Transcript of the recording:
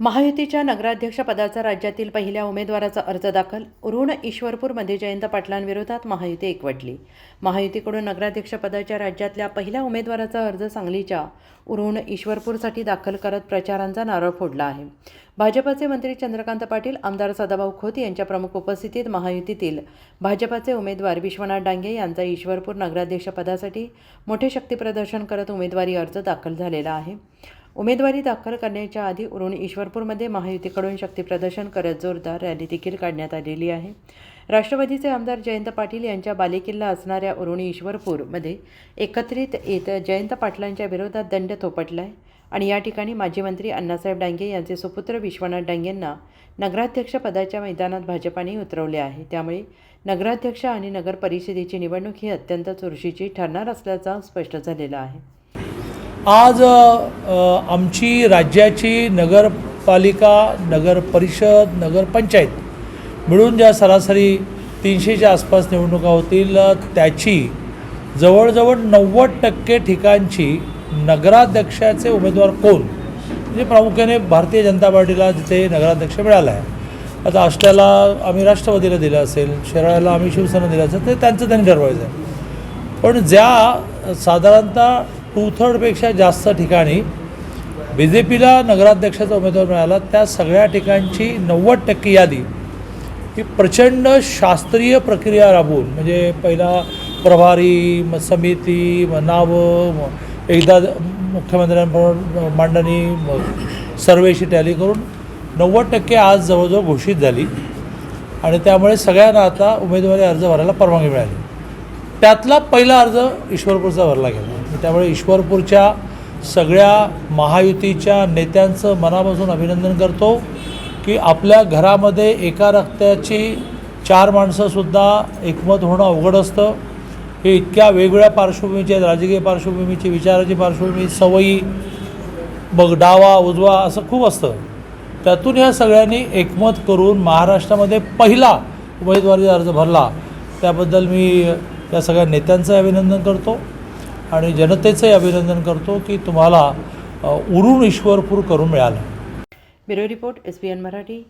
महायुतीच्या नगराध्यक्षपदाचा राज्यातील पहिल्या उमेदवाराचा अर्ज दाखल. उरुण ईश्वरपूरमध्ये जयंत पाटलांविरोधात महायुती एकवटली. महायुतीकडून नगराध्यक्षपदाच्या राज्यातल्या पहिल्या उमेदवाराचा अर्ज सांगलीच्या उरुण ईश्वरपूरसाठी दाखल करत प्रचारांचा नारळ फोडला आहे. भाजपाचे मंत्री चंद्रकांत पाटील आमदार सदाभाऊ खोत यांच्या प्रमुख उपस्थितीत महायुतीतील भाजपाचे उमेदवार विश्वनाथ डांगे यांचा ईश्वरपूर नगराध्यक्षपदासाठी मोठे शक्तीप्रदर्शन करत उमेदवारी अर्ज दाखल झालेला आहे. उमेदवारी दाखल करण्याच्या आधी उरुण ईश्वरपूरमध्ये महायुतीकडून शक्तीप्रदर्शन करत जोरदार रॅली देखील काढण्यात आलेली आहे. राष्ट्रवादीचे आमदार जयंत पाटील यांच्या बालेकिल्ला असणाऱ्या उरुणी ईश्वरपूरमध्ये एकत्रित येत जयंत पाटलांच्या विरोधात दंड थोपटला आहे आणि या ठिकाणी माजी मंत्री अण्णासाहेब डांगे यांचे सुपुत्र विश्वनाथ डांगेंना नगराध्यक्ष पदाच्या मैदानात भाजपाने उतरवले आहे. त्यामुळे नगराध्यक्ष आणि नगर परिषदेची निवडणूक ही अत्यंत चुरशीची ठरणार असल्याचा स्पष्ट झालेला आहे. आज आमची राज्याची नगरपालिका नगर परिषद नगरपंचायत मिळून ज्या सरासरी तीनशेच्या आसपास निवडणुका होतील त्याची जवळजवळ नव्वद टक्के ठिकाणची नगराध्यक्षाचे उमेदवार कोण? म्हणजे प्रामुख्याने भारतीय जनता पार्टीला जिथे नगराध्यक्ष मिळाला आहे. आता आष्ट्याला आम्ही राष्ट्रवादीला दिलं असेल शेराळ्याला आम्ही शिवसेना दिलं असेल ते त्यांचं त्यांनी ठरवायचं आहे. पण ज्या साधारणतः टू थर्डपेक्षा जास्त ठिकाणी बी जे पीला नगराध्यक्षाचा उमेदवार मिळाला. त्या सगळ्या ठिकाणची नव्वद टक्के यादी ही प्रचंड शास्त्रीय प्रक्रिया राबवून म्हणजे पहिला प्रभारी मग समिती मग नावं मग एकदा मुख्यमंत्र्यांबरोबर मांडणी मग सर्वेशी टॅली करून नव्वद टक्के आज जवळजवळ घोषित झाली. आणि त्यामुळे सगळ्यांना आता उमेदवारी अर्ज भरायला परवानगी मिळाली. त्यातला पहिला अर्ज ईश्वरपूरचा भरला गेला. त्यामुळे ईश्वरपूरच्या सगळ्या महायुतीच्या नेत्यांचं मनापासून अभिनंदन करतो की आपल्या घरामध्ये एका रक्त्याची चार माणसंसुद्धा एकमत होणं अवघड असतं. हे इतक्या वेगवेगळ्या पार्श्वभूमीचे राजकीय पार्श्वभूमीची विचाराची पार्श्वभूमी सवयी मग डावा उजवा असं खूप असतं. त्यातून या सगळ्यांनी एकमत करून महाराष्ट्रामध्ये पहिला उमेदवारी अर्ज भरला. त्याबद्दल मी या सगळ्या नेत्यांचं अभिनंदन करतो. आणि जनतेचंही अभिनंदन करतो की तुम्हाला उरून ईश्वरपूर करून मिळालं. Bureau report S B N Marathi.